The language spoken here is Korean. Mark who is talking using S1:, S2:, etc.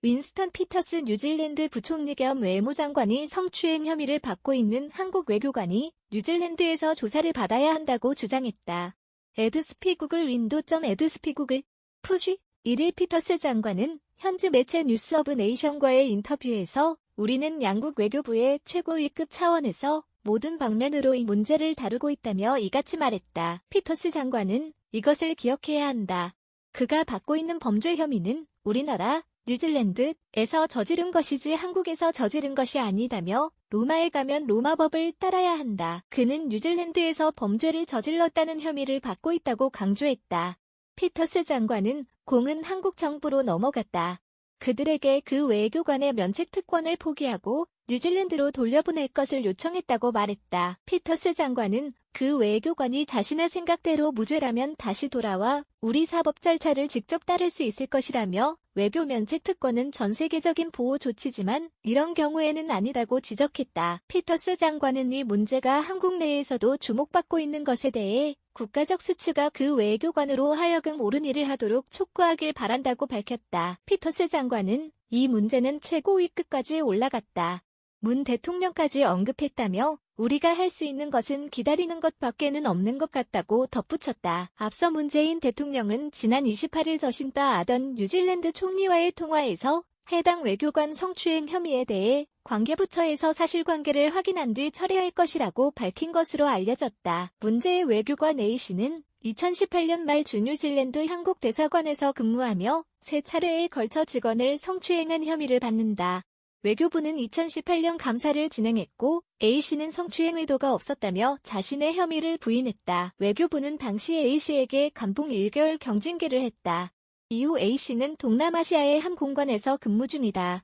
S1: 윈스턴 피터스 뉴질랜드 부총리 겸 외무장관이 성추행 혐의를 받고 있는 한국 외교관이 뉴질랜드에서 조사를 받아야 한다고 주장했다. 에드스피구글 윈도.에드스피구글 푸시 1일 피터스 장관은 현지 매체 뉴스 오브 네이션과의 인터뷰에서 우리는 양국 외교부의 최고위급 차원에서 모든 방면으로 이 문제를 다루고 있다며 이같이 말했다. 피터스 장관은 이것을 기억해야 한다. 그가 받고 있는 범죄 혐의는 우리나라, 뉴질랜드에서 저지른 것이지 한국에서 저지른 것이 아니다며 로마에 가면 로마법을 따라야 한다. 그는 뉴질랜드에서 범죄를 저질렀다는 혐의를 받고 있다고 강조했다. 피터스 장관은 공은 한국 정부로 넘어갔다. 그들에게 그 외교관의 면책 특권을 포기하고 뉴질랜드로 돌려보낼 것을 요청했다고 말했다. 피터스 장관은 그 외교관이 자신의 생각대로 무죄라면 다시 돌아와 우리 사법 절차를 직접 따를 수 있을 것이라며 외교 면책 특권은 전 세계적인 보호 조치지만 이런 경우에는 아니라고 지적했다. 피터스 장관은 이 문제가 한국 내에서도 주목받고 있는 것에 대해 국가적 수치가 그 외교관으로 하여금 옳은 일을 하도록 촉구하길 바란다고 밝혔다. 피터스 장관은 이 문제는 최고위급까지 올라갔다. 문 대통령까지 언급했다며 우리가 할 수 있는 것은 기다리는 것밖에는 없는 것 같다고 덧붙였다. 앞서 문재인 대통령은 지난 28일 저신다 아던 뉴질랜드 총리와의 통화에서 해당 외교관 성추행 혐의에 대해 관계부처에서 사실관계를 확인한 뒤 처리할 것이라고 밝힌 것으로 알려졌다. 문제의 외교관 A씨는 2018년 말 주뉴질랜드 한국 대사관에서 근무하며 세 차례에 걸쳐 직원을 성추행한 혐의를 받는다. 외교부는 2018년 감사를 진행했고 A씨는 성추행 의도가 없었다며 자신의 혐의를 부인했다. 외교부는 당시 A씨에게 감봉 1개월 경징계를 했다. 이후 A씨는 동남아시아의 한 공관에서 근무 중이다.